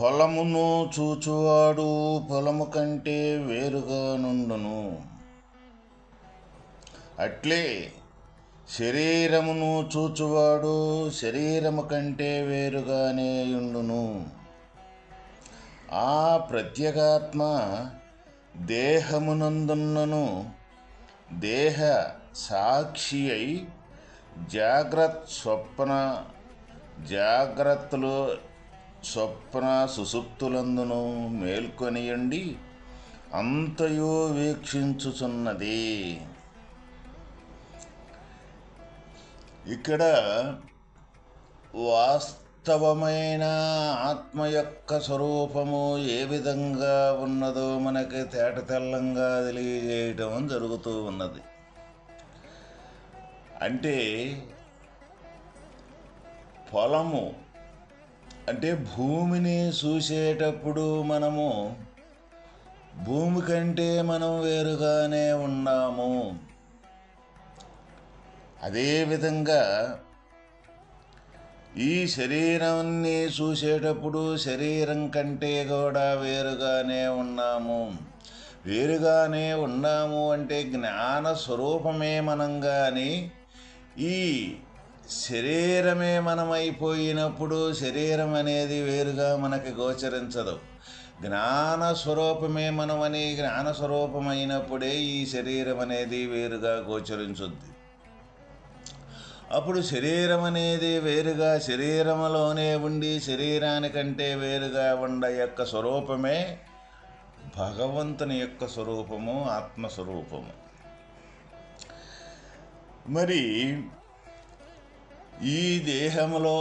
పొలమును చూచువాడు పొలము కంటే వేరుగా నుండును. అట్లే శరీరమును చూచువాడు శరీరము కంటే వేరుగానే ఉండును. ఆ ప్రత్యేగాత్మ దేహమునందున్నను దేహ సాక్షి అయి జాగ్రత్త స్వప్న జాగ్రత్తలు స్వప్న సుసుప్తులందును మేల్కొనియండి అంతయో వీక్షించుచున్నది. ఇక్కడ వాస్తవమైన ఆత్మ యొక్క స్వరూపము ఏ విధంగా ఉన్నదో మనకి తేట తెల్లంగా తెలియజేయటం జరుగుతూ ఉన్నది. అంటే పొలము అంటే భూమిని చూసేటప్పుడు మనము భూమి కంటే మనం వేరుగానే ఉన్నాము. అదేవిధంగా ఈ శరీరాన్ని చూసేటప్పుడు శరీరం కంటే కూడా వేరుగానే ఉన్నాము. వేరుగానే ఉన్నాము అంటే జ్ఞాన స్వరూపమే మనం కానీ ఈ శరీరమే మనమైపోయినప్పుడు శరీరం అనేది వేరుగా మనకి గోచరించదు. జ్ఞాన స్వరూపమే మనమని జ్ఞాన స్వరూపమైనప్పుడే ఈ శరీరం అనేది వేరుగా గోచరించుద్ది. అప్పుడు శరీరం అనేది వేరుగా శరీరములోనే ఉండి శరీరానికంటే వేరుగా ఉండ యొక్క స్వరూపమే భగవంతుని యొక్క స్వరూపము ఆత్మస్వరూపము. మరి ఈ దేహంలో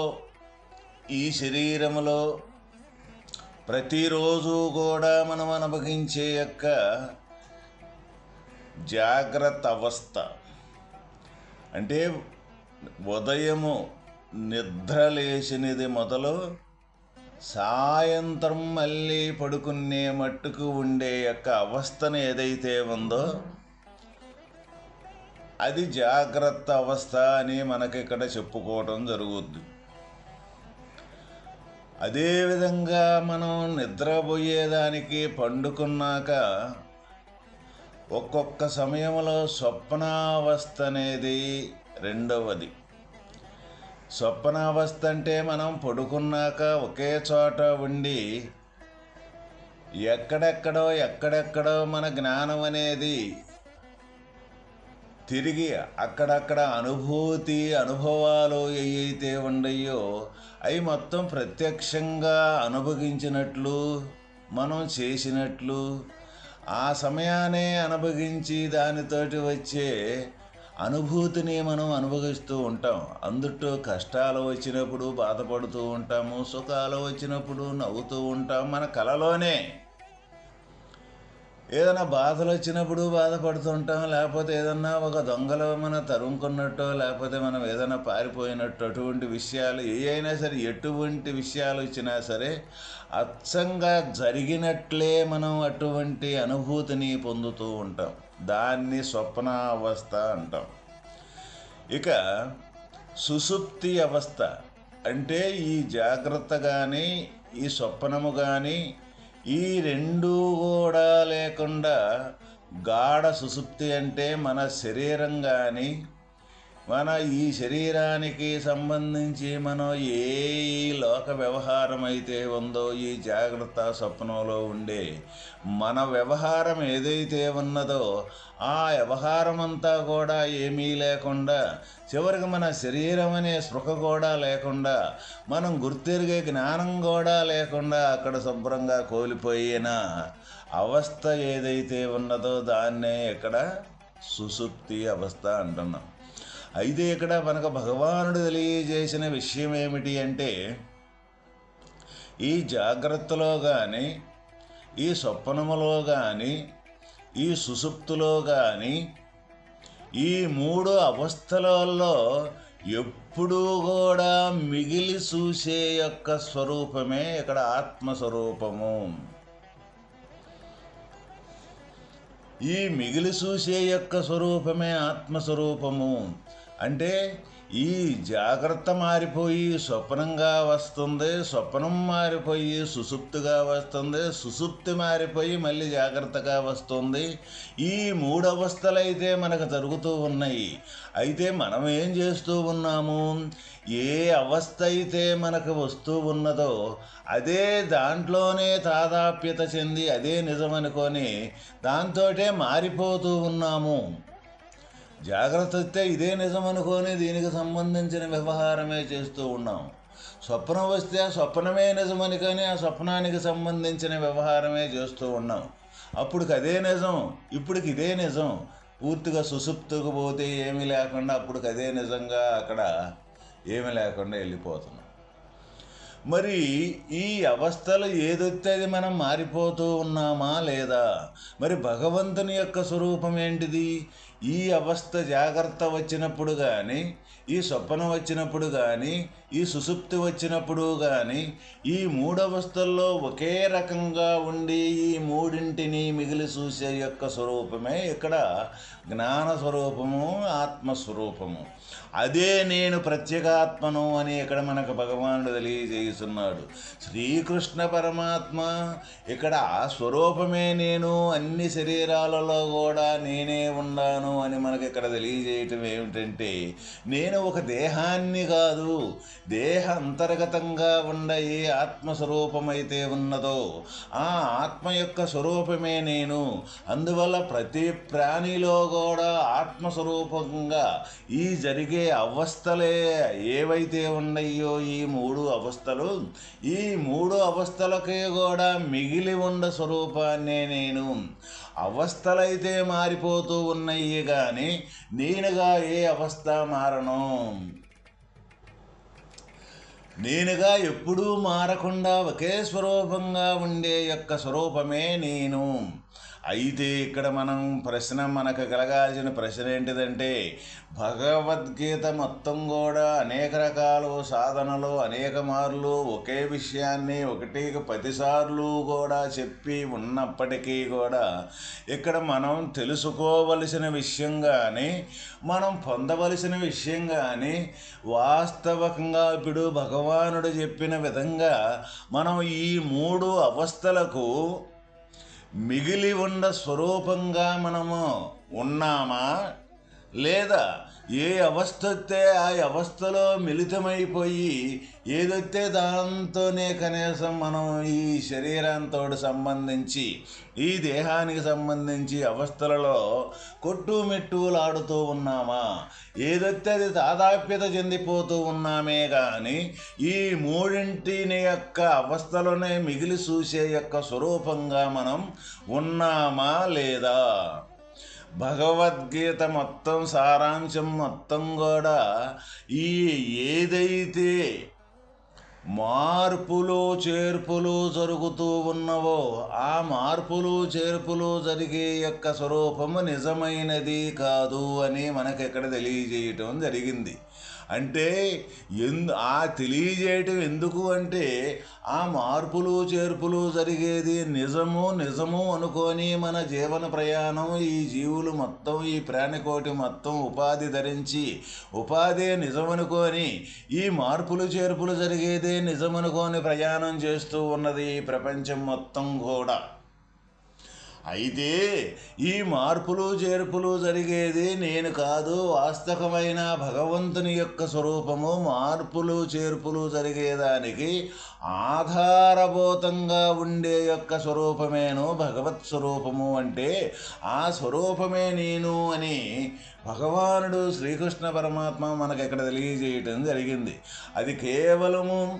ఈ శరీరంలో ప్రతిరోజు కూడా మనం అనుభవించే యొక్క జాగ్రత్త అవస్థ అంటే ఉదయము నిద్ర లేచినది మొదలు సాయంత్రం మళ్ళీ పడుకునే మట్టుకు ఉండే యొక్క అవస్థను ఏదైతే ఉందో అది జాగ్రత్త అవస్థ అని మనకి ఇక్కడ చెప్పుకోవటం జరుగుద్ది. అదేవిధంగా మనం నిద్రపోయేదానికి పండుకున్నాక ఒక్కొక్క సమయంలో స్వప్నావస్థ అనేది రెండవది. స్వప్నావస్థ అంటే మనం పడుకున్నాక ఒకే చోట ఉండి ఎక్కడెక్కడో ఎక్కడెక్కడో మన జ్ఞానం అనేది తిరిగి అక్కడక్కడ అనుభూతి అనుభవాలు ఏవైతే ఉండయో అవి మొత్తం ప్రత్యక్షంగా అనుభవించినట్లు మనం చేసినట్లు ఆ సమయానే అనుభవించి దానితోటి వచ్చే అనుభూతిని మనం అనుభవిస్తూ ఉంటాం. అందుట్లో కష్టాలు వచ్చినప్పుడు బాధపడుతూ ఉంటాము సుఖాలు వచ్చినప్పుడు నవ్వుతూ ఉంటాం. మన కలలోనే ఏదైనా బాధలు వచ్చినప్పుడు బాధపడుతుంటాం లేకపోతే ఏదన్నా ఒక దొంగలో మన తరుముకున్నట్టో లేకపోతే మనం ఏదైనా పారిపోయినట్టు అటువంటి విషయాలు ఏ అయినా సరే ఎటువంటి విషయాలు వచ్చినా సరే అచ్చంగా జరిగినట్లే మనం అటువంటి అనుభూతిని పొందుతూ ఉంటాం. దాన్ని స్వప్నావస్థ అంటాం. ఇక సుసుప్తి అవస్థ అంటే ఈ జాగ్రత్త కానీ ఈ స్వప్నము కానీ ఈ రెండు కూడా లేకుండా గాఢ సుసుప్తి అంటే మన శరీరం కానీ మన ఈ శరీరానికి సంబంధించి మనం ఏ లోక వ్యవహారం అయితే ఉందో ఈ జాగ్రత్త స్వప్నంలో ఉండే మన వ్యవహారం ఏదైతే ఉన్నదో ఆ వ్యవహారం అంతా కూడా ఏమీ లేకుండా చివరికి మన శరీరం అనే స్పృహ కూడా లేకుండా మనం గుర్తిరిగే జ్ఞానం కూడా లేకుండా అక్కడ శుభ్రంగా కోల్పోయిన అవస్థ ఏదైతే ఉన్నదో దాన్నే ఇక్కడ సుసుప్తి అవస్థ అంటున్నాం. అయితే ఇక్కడ మనకు భగవానుడు తెలియజేసిన విషయం ఏమిటి అంటే ఈ జాగ్రత్తలో కానీ ఈ స్వప్నములో కానీ ఈ సుసుప్తులో కానీ ఈ మూడు అవస్థలలో ఎప్పుడూ కూడా మిగిలి చూసే యొక్క స్వరూపమే ఇక్కడ ఆత్మస్వరూపము. ఈ మిగిలి చూసే యొక్క స్వరూపమే ఆత్మస్వరూపము. అంటే ఈ జాగ్రత్త మారిపోయి స్వప్నంగా వస్తుంది స్వప్నం మారిపోయి సుసుప్తిగా వస్తుంది సుసుప్తి మారిపోయి మళ్ళీ జాగ్రత్తగా వస్తుంది. ఈ మూడు అవస్థలైతే మనకు జరుగుతూ ఉన్నాయి. అయితే మనం ఏం చేస్తూ ఉన్నాము? ఏ అవస్థ అయితే మనకు వస్తూ ఉన్నదో అదే దాంట్లోనే తాదాప్యత చెంది అదే నిజమనుకొని దాంతోటే మారిపోతూ ఉన్నాము. జాగ్రత్త వస్తే ఇదే నిజమనుకొని దీనికి సంబంధించిన వ్యవహారమే చేస్తూ ఉన్నాం. స్వప్నం వస్తే ఆ స్వప్నమే నిజమని కానీ ఆ స్వప్నానికి సంబంధించిన వ్యవహారమే చేస్తూ ఉన్నాం. అప్పుడుకి అదే నిజం? ఇప్పటికి ఇదే నిజం. పూర్తిగా సుసుప్తుకు పోతే ఏమీ లేకుండా అప్పుడు అదే నిజంగా అక్కడ ఏమీ లేకుండా వెళ్ళిపోతున్నాం. మరి ఈ అవస్థలు ఏదొస్తే అది మనం మారిపోతూ ఉన్నామా లేదా? మరి భగవంతుని యొక్క స్వరూపం ఏంటిది? ఈ అవస్థ జాగ్రత్త వచ్చినప్పుడు కానీ ఈ స్వప్నం వచ్చినప్పుడు కానీ ఈ సుసుప్తి వచ్చినప్పుడు కానీ ఈ మూడవస్థల్లో ఒకే రకంగా ఉండి ఈ మూడింటిని మిగిలి చూసే యొక్క స్వరూపమే ఇక్కడ జ్ఞాన స్వరూపము ఆత్మస్వరూపము అదే నేను ప్రత్యేగాత్మను అని ఇక్కడ మనకు భగవానుడు తెలియజేస్తున్నాడు. శ్రీకృష్ణ పరమాత్మ ఇక్కడ ఆ స్వరూపమే నేను అన్ని శరీరాలలో కూడా నేనే ఉన్నాను అని మనకి ఇక్కడ తెలియజేయటం ఏమిటంటే నేను ఒక దేహాన్ని కాదు దేహ అంతర్గతంగా ఉండ ఏ ఆత్మస్వరూపమైతే ఉన్నదో ఆ ఆత్మ యొక్క స్వరూపమే నేను. అందువల్ల ప్రతి ప్రాణిలో కూడా ఆత్మస్వరూపంగా ఈ జరిగే అవస్థలే ఏవైతే ఉన్నాయో ఈ మూడు అవస్థలు ఈ మూడు అవస్థలకే కూడా మిగిలి ఉన్న స్వరూపాన్నే నేను. అవస్థలైతే మారిపోతూ ఉన్నాయి కానీ నేనుగా ఏ అవస్థ మారను. నేనుగా ఎప్పుడూ మారకుండా ఒకే స్వరూపంగా ఉండే యొక్క స్వరూపమే నేను. అయితే ఇక్కడ మనం ప్రశ్న మనకు కలగాల్సిన ప్రశ్న ఏంటిదంటే భగవద్గీత మొత్తం కూడా అనేక రకాలు సాధనలు అనేక మార్లు ఒకే విషయాన్ని ఒకటికి పదిసార్లు కూడా చెప్పి ఉన్నప్పటికీ కూడా ఇక్కడ మనం తెలుసుకోవలసిన విషయం కానీ మనం పొందవలసిన విషయం కానీ వాస్తవకంగా ఇప్పుడు భగవానుడు చెప్పిన విధంగా మనం ఈ మూడు అవస్థలకు మిగిలి ఉన్న స్వరూపంగా మనము ఉన్నామా లేదా ఏ అవస్థ వస్తే ఆ అవస్థలో మిళితమైపోయి ఏదొస్తే దాంతోనే కనీసం మనం ఈ శరీరంతో సంబంధించి ఈ దేహానికి సంబంధించి అవస్థలలో కొట్టుమెట్టులాడుతూ ఉన్నామా? ఏదొస్తే అది తాదాప్యత చెందిపోతూ ఉన్నామే కానీ ఈ మూడింటిని యొక్క అవస్థలోనే మిగిలి చూసే యొక్క స్వరూపంగా మనం ఉన్నామా లేదా? భగవద్గీత మొత్తం సారాంశం మొత్తం కూడా ఈ ఏదైతే మార్పులు చేర్పులు జరుగుతూ ఉన్నవో ఆ మార్పులు చేర్పులు జరిగే యొక్క స్వరూపము నిజమైనది కాదు అని మనకి ఇక్కడ తెలియజేయటం జరిగింది. అంటే ఎందు ఆ తెలియజేయటం ఎందుకు అంటే ఆ మార్పులు చేర్పులు జరిగేది నిజము నిజము అనుకొని మన జీవన ప్రయాణం ఈ జీవులు మొత్తం ఈ ప్రాణికోటి మొత్తం ఉపాధి ధరించి ఉపాధి నిజమనుకొని ఈ మార్పులు చేర్పులు జరిగేదే నిజమనుకొని ప్రయాణం చేస్తూ ఉన్నది ఈ ప్రపంచం మొత్తం కూడా. అయితే ఈ మార్పులు చేర్పులు జరిగేది నేను కాదు. వాస్తవమైన భగవంతుని యొక్క స్వరూపము మార్పులు చేర్పులు జరిగేదానికి ఆధారభూతంగా ఉండే యొక్క స్వరూపమేను భగవత్ స్వరూపము అంటే ఆ స్వరూపమే నేను అని భగవానుడు శ్రీకృష్ణ పరమాత్మ మనకు ఇక్కడ తెలియజేయటం జరిగింది. అది కేవలము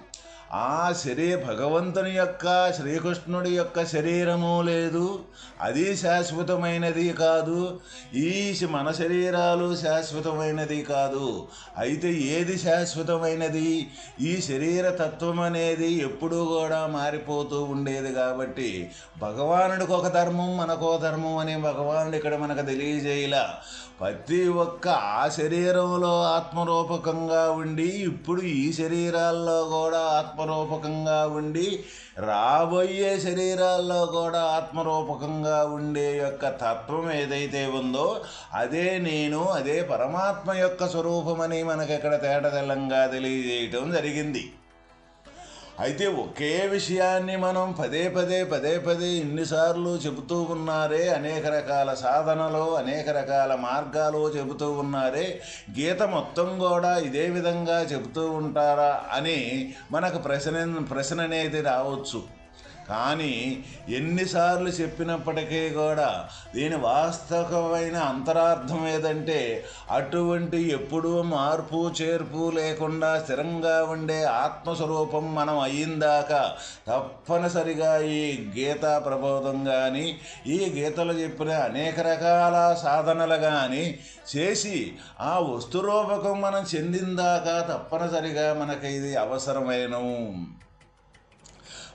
ఆ శరీ భగవంతుని యొక్క శ్రీకృష్ణుడి యొక్క శరీరము లేదు. అది శాశ్వతమైనది కాదు. ఈ మన శరీరాలు శాశ్వతమైనది కాదు. అయితే ఏది శాశ్వతమైనది? ఈ శరీర తత్వం అనేది ఎప్పుడూ కూడా మారిపోతూ ఉండేది కాబట్టి భగవానుడికి ఒక ధర్మం మనకో ధర్మం అని భగవానుడు ఇక్కడ మనకు తెలియజేయలా. ప్రతి ఒక్క ఆ శరీరంలో ఆత్మరూపకంగా ఉండి ఇప్పుడు ఈ శరీరాల్లో కూడా ఆత్మరూపకంగా ఉండి రాబోయే శరీరాల్లో కూడా ఆత్మరూపకంగా ఉండే యొక్క తత్వం ఏదైతే ఉందో అదే నేను అదే పరమాత్మ యొక్క స్వరూపమని మనకి ఇక్కడ తేటతెల్లంగా తెలియజేయటం జరిగింది. అయితే ఒకే విషయాన్ని మనం పదే పదే పదే పదే ఇన్నిసార్లు చెబుతూ ఉన్నారే అనేక రకాల సాధనలు అనేక రకాల మార్గాలు చెబుతూ ఉన్నారే గీత మొత్తం కూడా ఇదే విధంగా చెబుతూ ఉంటారా అని మనకు ప్రశ్న ప్రశ్న అనేది రావచ్చు. కానీ ఎన్నిసార్లు చెప్పినప్పటికీ కూడా దీని వాస్తవమైన అంతరార్థం ఏదంటే అటువంటి ఎప్పుడూ మార్పు చేర్పు లేకుండా స్థిరంగా ఉండే ఆత్మస్వరూపం మనం అయ్యిందాకా తప్పనిసరిగా ఈ గీతా ప్రబోధం కానీ ఈ గీతలు చెప్పిన అనేక రకాల సాధనలు కానీ చేసి ఆ వస్తురూపకం మనం చెందిందాకా తప్పనిసరిగా మనకి ఇది అవసరమైన.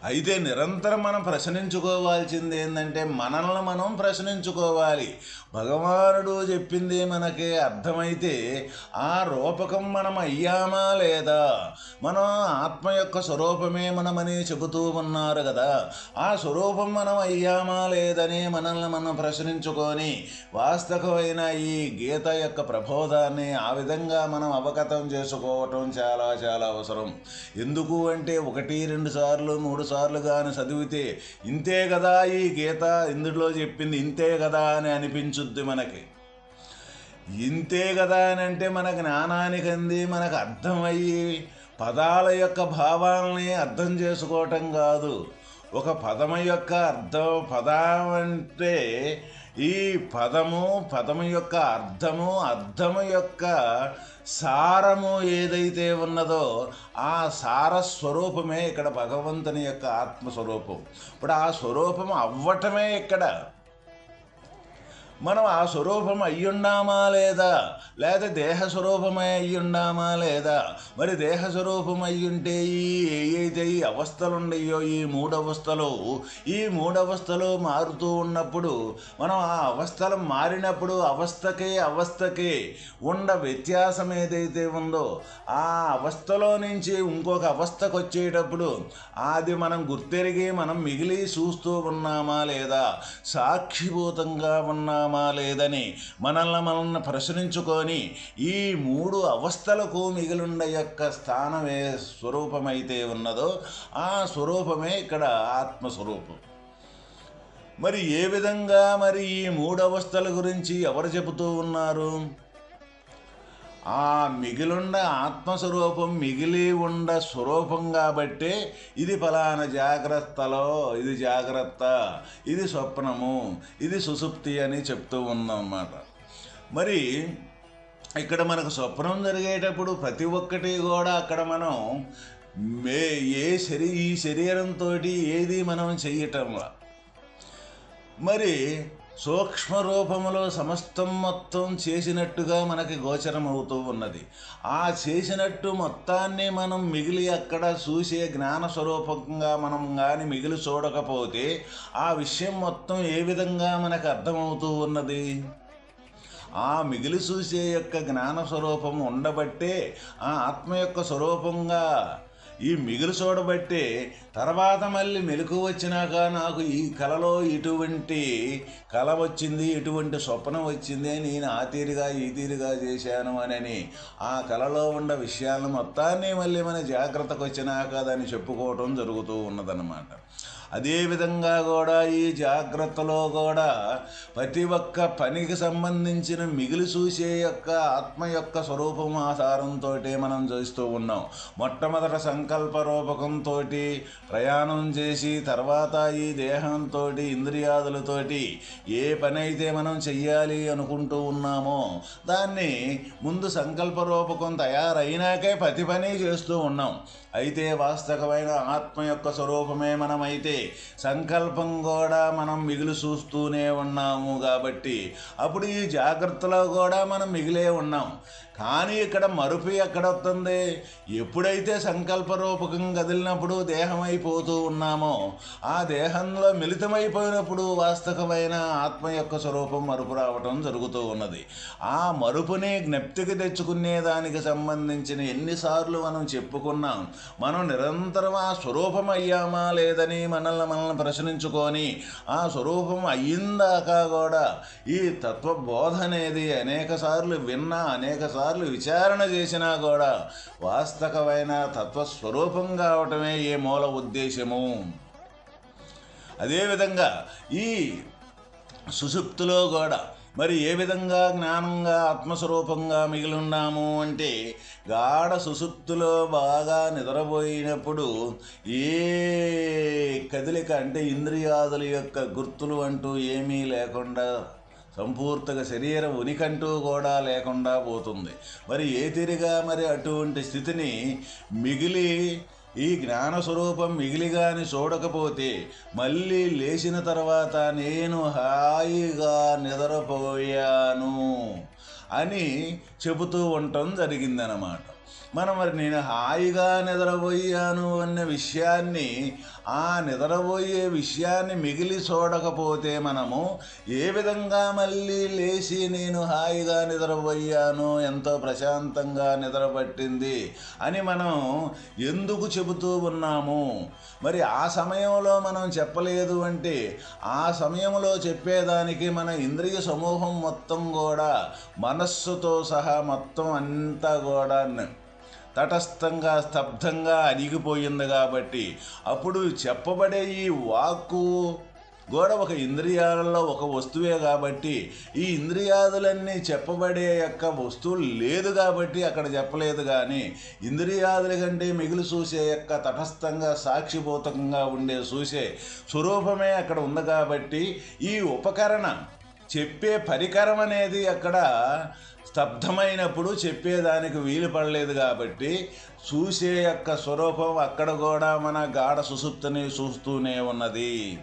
అయితే నిరంతరం మనం ప్రశ్నించుకోవాల్సింది ఏంటంటే మనల్ని మనం ప్రశ్నించుకోవాలి. భగవానుడు చెప్పింది మనకి అర్థమైతే ఆ రూపకం మనం అయ్యామా లేదా? మనం ఆత్మ యొక్క స్వరూపమే మనమని చెబుతూ ఉన్నారు కదా. ఆ స్వరూపం మనం అయ్యామా లేదని మనల్ని మనం ప్రశ్నించుకొని వాస్తవమైన ఈ గీత యొక్క ప్రబోధాన్ని ఆ విధంగా మనం అవగతం చేసుకోవటం చాలా చాలా అవసరం. ఎందుకు అంటే ఒకటి రెండు సార్లు మూడు సార్లు కానీ చదివితే ఇంతే కదా ఈ గీత? ఇందులో చెప్పింది ఇంతే కదా అని అనిపించుద్ది మనకి. ఇంతే కదా అని అంటే మన జ్ఞానానికి అంది మనకు అర్థమయ్యి పదాల యొక్క భావాలని అర్థం చేసుకోవటం కాదు. ఒక పదము యొక్క అర్థం పదం అంటే ఈ పదము పదము యొక్క అర్థము అర్థము యొక్క సారము ఏదైతే ఉన్నదో ఆ సార స్వరూపమే ఇక్కడ భగవంతుని యొక్క ఆత్మస్వరూపం. ఇప్పుడు ఆ స్వరూపం అవ్వటమే ఇక్కడ మనం ఆ స్వరూపం అయ్యుండామా లేదా? లేదా దేహ స్వరూపమే అయ్యుండామా లేదా? మరి దేహ స్వరూపం అయ్యుంటే ఈ ఏవైతే ఈ అవస్థలు ఉన్నాయో ఈ మూడవస్థలు ఈ మూడవస్థలు మారుతూ ఉన్నప్పుడు మనం ఆ అవస్థలు మారినప్పుడు అవస్థకే అవస్థకే ఉన్న వ్యత్యాసం ఏదైతే ఉందో ఆ అవస్థలో నుంచి ఇంకొక అవస్థకు వచ్చేటప్పుడు అది మనం గుర్తెరిగి మనం మిగిలి చూస్తూ ఉన్నామా లేదా? సాక్షిభూతంగా ఉన్నామా లేదని మనల్ని మనల్ని ప్రశ్నించుకొని ఈ మూడు అవస్థలకు మిగిలిండ యొక్క స్థానం ఏ స్వరూపమైతే ఉన్నదో ఆ స్వరూపమే ఇక్కడ ఆత్మస్వరూపం. మరి ఏ విధంగా మరి ఈ మూడు అవస్థల గురించి ఎవరు చెబుతూ ఉన్నారు? ఆ మిగిలుండ ఆత్మస్వరూపం మిగిలి ఉండ స్వరూపం కాబట్టే ఇది ఫలానా జాగ్రత్తలో ఇది జాగ్రత్త ఇది స్వప్నము ఇది సుసుప్తి అని చెప్తూ ఉందన్నమాట. మరి ఇక్కడ మనకు స్వప్నం జరిగేటప్పుడు ప్రతి ఒక్కటి కూడా అక్కడ మనం మే ఏ శరీ ఈ శరీరంతో ఏది మనం చెయ్యటంలా. మరి సూక్ష్మ రూపములో సమస్తం మొత్తం చేసినట్టుగా మనకి గోచరం అవుతూ ఉన్నది. ఆ చేసినట్టు మొత్తాన్ని మనం మిగిలి అక్కడ చూసే జ్ఞాన స్వరూపంగా మనం కానీ మిగిలి చూడకపోతే ఆ విషయం మొత్తం ఏ విధంగా మనకు అర్థమవుతూ ఉన్నది? ఆ మిగిలి చూసే యొక్క జ్ఞాన స్వరూపం ఉండబట్టే ఆ ఆత్మ యొక్క స్వరూపంగా ఈ మిగులు చూడబట్టే తర్వాత మళ్ళీ మెలకు వచ్చినాక నాకు ఈ కళలో ఇటువంటి కళ వచ్చింది ఇటువంటి స్వప్నం వచ్చింది నేను ఆ తీరుగా ఈ తీరుగా చేశాను అని ఆ కళలో ఉన్న విషయాలను మొత్తాన్ని మళ్ళీ మన జాగ్రత్తకు వచ్చినాక దాన్ని చెప్పుకోవటం జరుగుతూ ఉన్నదన్నమాట. అదేవిధంగా కూడా ఈ జాగ్రత్తలో కూడా ప్రతి ఒక్క పనికి సంబంధించిన మిగిలి చూసే యొక్క ఆత్మ యొక్క స్వరూపం ఆధారంతో మనం చూస్తూ ఉన్నాం. మొట్టమొదట సంకల్ప రూపకంతో ప్రయాణం చేసి తర్వాత ఈ దేహంతో ఇంద్రియాదులతోటి ఏ పని అయితే మనం చెయ్యాలి అనుకుంటూ ఉన్నామో దాన్ని ముందు సంకల్ప రూపకం తయారైనాకే ప్రతి పని చేస్తూ ఉన్నాం. అయితే వాస్తవమైన ఆత్మ యొక్క స్వరూపమే మనమైతే. సంకల్పం కూడా మనం మిగిలి చూస్తూనే ఉన్నాము కాబట్టి అప్పుడు ఈ జాగ్రత్తలో కూడా మనం మిగిలే ఉన్నాం. కానీ ఇక్కడ మరుపు ఎక్కడ వస్తుంది ఎప్పుడైతే సంకల్ప రూపకం కదిలినప్పుడు దేహం అయిపోతూ ఉన్నామో ఆ దేహంలో మిళితమైపోయినప్పుడు వాస్తవమైన ఆత్మ యొక్క స్వరూపం మరుపు రావటం జరుగుతూ ఉన్నది. ఆ మరుపుని జ్ఞప్తికి తెచ్చుకునే దానికి సంబంధించిన ఎన్నిసార్లు మనం చెప్పుకున్నాం. మనం నిరంతరం ఆ స్వరూపం అయ్యామా లేదని మనల్ని మనల్ని ప్రశ్నించుకొని ఆ స్వరూపం అయ్యిందాక కూడా ఈ తత్వబోధ అనేది అనేకసార్లు విన్నా అనేకసార్లు సార్లు విచారణ చేసినా కూడా వాస్తవమైన తత్వస్వరూపం కావటమే ఏ మూల ఉద్దేశము అదేవిధంగా ఈ సుషుప్తిలో కూడా మరి ఏ విధంగా జ్ఞానంగా ఆత్మస్వరూపంగా మిగిలి ఉన్నాము అంటే గాఢ సుషుప్తిలో బాగా నిద్రపోయినప్పుడు ఏ కదలిక అంటే ఇంద్రియాదుల యొక్క గుర్తులు అంటూ ఏమీ లేకుండా సంపూర్తిగా శరీరం ఉనికంటూ కూడా లేకుండా పోతుంది. మరి ఏ తిరిగా మరి అటువంటి స్థితిని మిగిలి ఈ జ్ఞాన స్వరూపం మిగిలిగాని చూడకపోతే మళ్ళీ లేచిన తర్వాత నేను హాయిగా నిద్రపోయాను అని చెబుతూ ఉండటం జరిగిందనమాట మనం మరి నేను హాయిగా నిద్రపోయాను అన్న విషయాన్ని ఆ నిద్రపోయే విషయాన్ని మిగిలి చూడకపోతే మనము ఏ విధంగా మళ్ళీ లేచి నేను హాయిగా నిద్రపోయాను ఎంతో ప్రశాంతంగా నిద్రపట్టింది అని మనం ఎందుకు చెబుతూ ఉన్నాము? మరి ఆ సమయంలో మనం చెప్పలేదు అంటే ఆ సమయంలో చెప్పేదానికి మన ఇంద్రియ సమూహం మొత్తం కూడా మనస్సుతో సహా మొత్తం అంతా కూడా తటస్థంగా స్తబ్దంగా అణిగిపోయింది కాబట్టి అప్పుడు చెప్పబడే ఈ వాక్కు కూడా ఒక ఇంద్రియాలలో ఒక వస్తువే కాబట్టి ఈ ఇంద్రియాదులన్నీ చెప్పబడే యొక్క వస్తువు లేదు కాబట్టి అక్కడ చెప్పలేదు కానీ ఇంద్రియాదుల కంటే మిగిలి చూసే యొక్క తటస్థంగా సాక్షిభూతకంగా ఉండే చూసే స్వరూపమే అక్కడ ఉంది కాబట్టి ఈ ఉపకరణ చెప్పే పరికరం అనేది అక్కడ స్తబ్దమైనప్పుడు చెప్పేదానికి వీలు పడలేదు కాబట్టి చూసే యొక్క స్వరూపం అక్కడ కూడా మన గాఢ సుసుప్తిని చూస్తూనే ఉన్నది.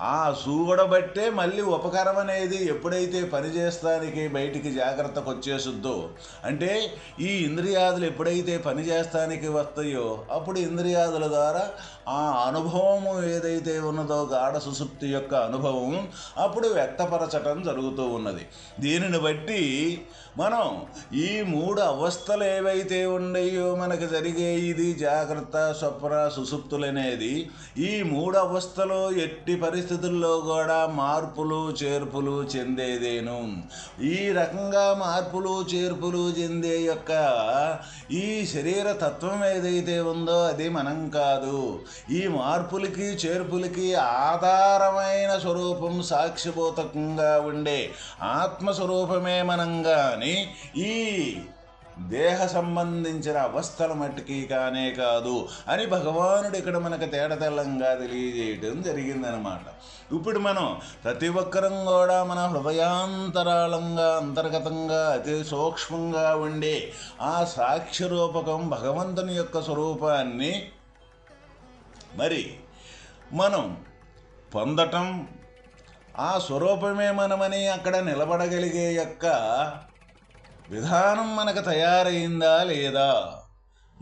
ఆ చూడబట్టే మళ్ళీ ఉపకరం అనేది ఎప్పుడైతే పనిచేస్తానికి బయటికి జాగ్రత్తకు వచ్చేసుద్దో అంటే ఈ ఇంద్రియాదులు ఎప్పుడైతే పనిచేస్తానికి వస్తాయో అప్పుడు ఇంద్రియాదుల ద్వారా ఆ అనుభవము ఏదైతే ఉన్నదో గాఢ సుసుప్తి యొక్క అనుభవం అప్పుడు వ్యక్తపరచటం జరుగుతూ ఉన్నది. దీనిని బట్టి మనం ఈ మూడు అవస్థలు ఏవైతే ఉన్నాయో మనకు జరిగే ఇది జాగ్రత్త స్వప్న సుసుప్తులనేది ఈ మూడు అవస్థలో ఎట్టి పరిస్థితుల్లో కూడా మార్పులు చేర్పులు చెందేదేను? ఈ రకంగా మార్పులు చేర్పులు చెందే యొక్క ఈ శరీర తత్వం ఏదైతే ఉందో అది మనం కాదు. ఈ మార్పులకి చేర్పులకి ఆధారమైన స్వరూపం సాక్షిభూతకంగా ఉండే ఆత్మస్వరూపమే మనం కానీ ఈ దేహ సంబంధించిన అవస్థల మట్టికి కానే కాదు అని భగవానుడు ఇక్కడ మనకు తేడతెల్లంగా తెలియజేయటం జరిగిందనమాట. ఇప్పుడు మనం ప్రతి ఒక్కరం కూడా మన హృదయాంతరాళంగా అంతర్గతంగా అతి సూక్ష్మంగా ఉండే ఆ సాక్షి రూపకం భగవంతుని యొక్క స్వరూపాన్ని మరి మనం పొందటం ఆ స్వరూపమే మనమని అక్కడ నిలబడగలిగే యొక్క విధానం మనకు తయారైందా లేదా?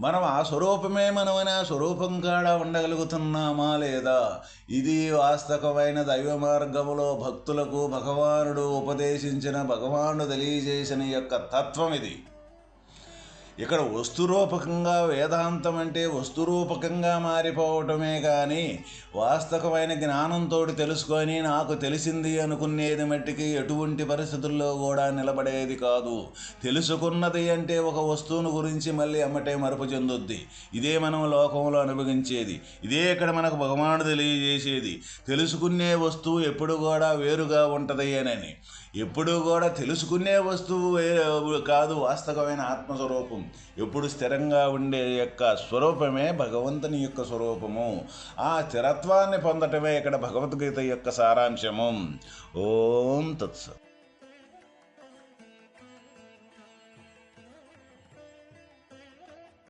మనం ఆ స్వరూపమే మనమని ఆ స్వరూపం కాడ ఉండగలుగుతున్నామా లేదా? ఇది వాస్తవమైన దైవ మార్గములో భక్తులకు భగవానుడు ఉపదేశించిన భగవానుడు తెలియజేసిన యొక్క తత్వం ఇది. ఇక్కడ వస్తురూపకంగా వేదాంతం అంటే వస్తురూపకంగా మారిపోవటమే కానీ వాస్తవమైన జ్ఞానంతో తెలుసుకొని నాకు తెలిసింది అనుకునేది మట్టికి ఎటువంటి పరిస్థితుల్లో కూడా నిలబడేది కాదు. తెలుసుకున్నది అంటే ఒక వస్తువును గురించి మళ్ళీ అమ్మటే మరపు చెందుద్ది. ఇదే మనం లోకంలో అనుభవించేది. ఇదే ఇక్కడ మనకు భగవానుడు తెలియజేసేది. తెలుసుకునే వస్తువు ఎప్పుడు కూడా వేరుగా ఉంటుంది అని ఎప్పుడు కూడా తెలుసుకునే వస్తువు కాదు వాస్తవమైన ఆత్మస్వరూపం. ఎప్పుడు స్థిరంగా ఉండే యొక్క స్వరూపమే భగవంతుని యొక్క స్వరూపము. ఆ స్థిరత్వాన్ని పొందటమే ఇక్కడ భగవద్గీత యొక్క సారాంశము. ఓం తత్సత్.